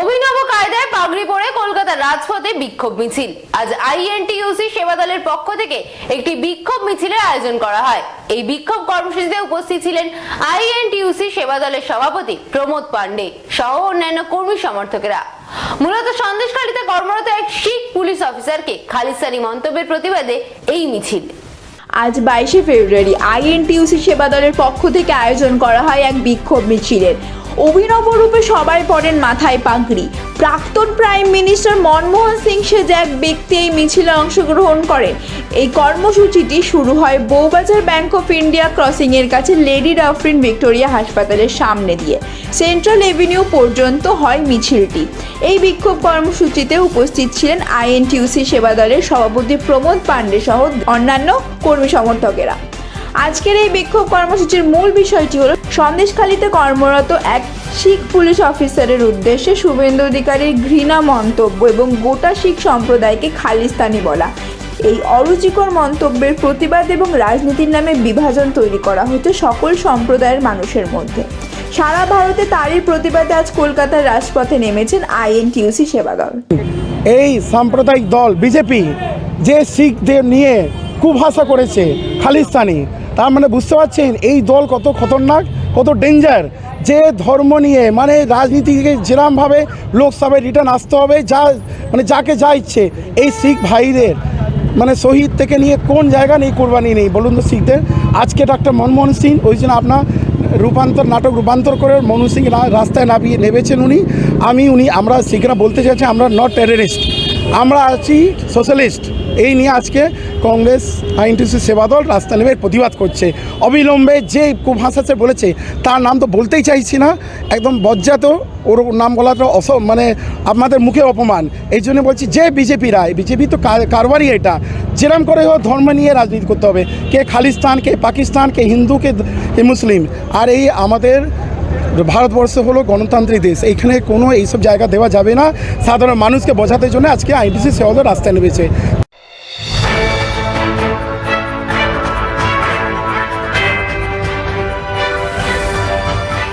অভিনব কায়দায় পাগড়ি পরে কলকাতার রাজপথে বিক্ষোভ মিছিল। আজ আইএনটিইউসি সেবা দলের পক্ষ থেকে একটি বিক্ষোভ মিছিলের আয়োজন করা হয়। এই বিক্ষোভ কর্মসূচিতে উপস্থিত ছিলেন আইএনটিইউসি সেবা দলের সভাপতি প্রমোদ পান্ডে সহ অন্যান্য কর্মী সমর্থকেরা। মূলত সন্দেশখালীতে কর্মরত এক শিখ পুলিশ অফিসারকে খালিস্তানি মন্তব্যের প্রতিবাদে এই মিছিল। আজ বাইশে ফেব্রুয়ারি আইএনটিউসি সেবা দলের পক্ষ থেকে আয়োজন করা হয় এক বিক্ষোভ মিছিলের। অভিনব রূপে সবাই পড়েন মাথায় পাগড়ি। প্রাক্তন প্রাইম মিনিস্টার মনমোহন সিং সেজে এক ব্যক্তি এই মিছিলে অংশগ্রহণ করেন। এই কর্মসূচিটি শুরু হয় Bowbazar bank of India crossing এর কাছে লেডি ডাফরিন ভিক্টোরিয়া হাসপাতালের সামনে দিয়ে। সেন্ট্রাল এভিনিউ পর্যন্ত হয় মিছিলটি। এই বিক্ষোভ কর্মসূচিতে উপস্থিত ছিলেন আইএনটিউসি সেবা দলের সভাপতি প্রমোদ পান্ডে সহ অন্যান্য কর্মী সমর্থকেরা। আজকের এই বিক্ষোভ কর্মসূচির মূল বিষয়টি হলো, সন্দেশখালীতে কর্মরত এক শিখ পুলিশ অফিসারের উদ্দেশ্যে শুভেন্দু অধিকারীর ঘৃণা মন্তব্য এবং গোটা শিখ সম্প্রদায়কে খালিস্তানি বলা। এই অরুচিকর মন্তব্যের প্রতিবাদ এবং রাজনীতির নামে বিভাজন তৈরি করা হচ্ছে সকল সম্প্রদায়ের মানুষের মধ্যে। সারা ভারতে তারই প্রতিবাদে আজ কলকাতার রাজপথে নেমেছেন আইএনটিউসি সেবা দল এই সাম্প্রদায়িক দল, বিজেপি, যে শিখদের নিয়ে কুভাষা করেছে খালিস্তানি তার মানে বুঝতে পারছেন, এই দল কত খতরনাক, কত ডেঞ্জার যে ধর্ম নিয়ে মানে রাজনীতিকে যেরমভাবে লোকসভায় রিটার্ন আসতে হবে, যা মানে যাকে যা ইচ্ছে। এই শিখ ভাইদের মানে শহীদ থেকে নিয়ে কোন জায়গা নেই, কোরবানি নেই। বলুন তো শিখদের, আজকে ডাক্তার মনমোহন সিং, ওই জন্য আপনার রূপান্তর, নাটক রূপান্তর করে মনমোহন সিং রাস্তায় নামিয়ে নেমেছেন উনি। আমি, উনি, আমরা শিখরা বলতে চাইছি, আমরা নট টেররিস্ট আমরা আছি সোশ্যালিস্ট এই নিয়ে আজকে কংগ্রেস আইনটিসি সেবা দল রাস্তা নেমে প্রতিবাদ করছে। অবিলম্বে যে কুভাষাতে বলেছে, তার নাম তো বলতেই চাইছি না। একদম বজ্জাত, ওর নাম বলাটা অস মানে আপনাদের মুখে অপমান। এই জন্য বলছি, যে বিজেপি রায় বিজেপি তো কারবারই এটা। যেরম করে হোক ধর্ম নিয়ে রাজনীতি করতে হবে। কে খালিস্তান, কে পাকিস্তান, কে হিন্দু, কে মুসলিম। আর এই আমাদের ভারতবর্ষ হলো গণতান্ত্রিক দেশ। এইখানে কোনো এইসব জায়গা দেওয়া যাবে না। সাধারণ মানুষকে বোঝাতে জন্য আজকে আইনটিসি সেবা দল রাস্তায় নেমেছে।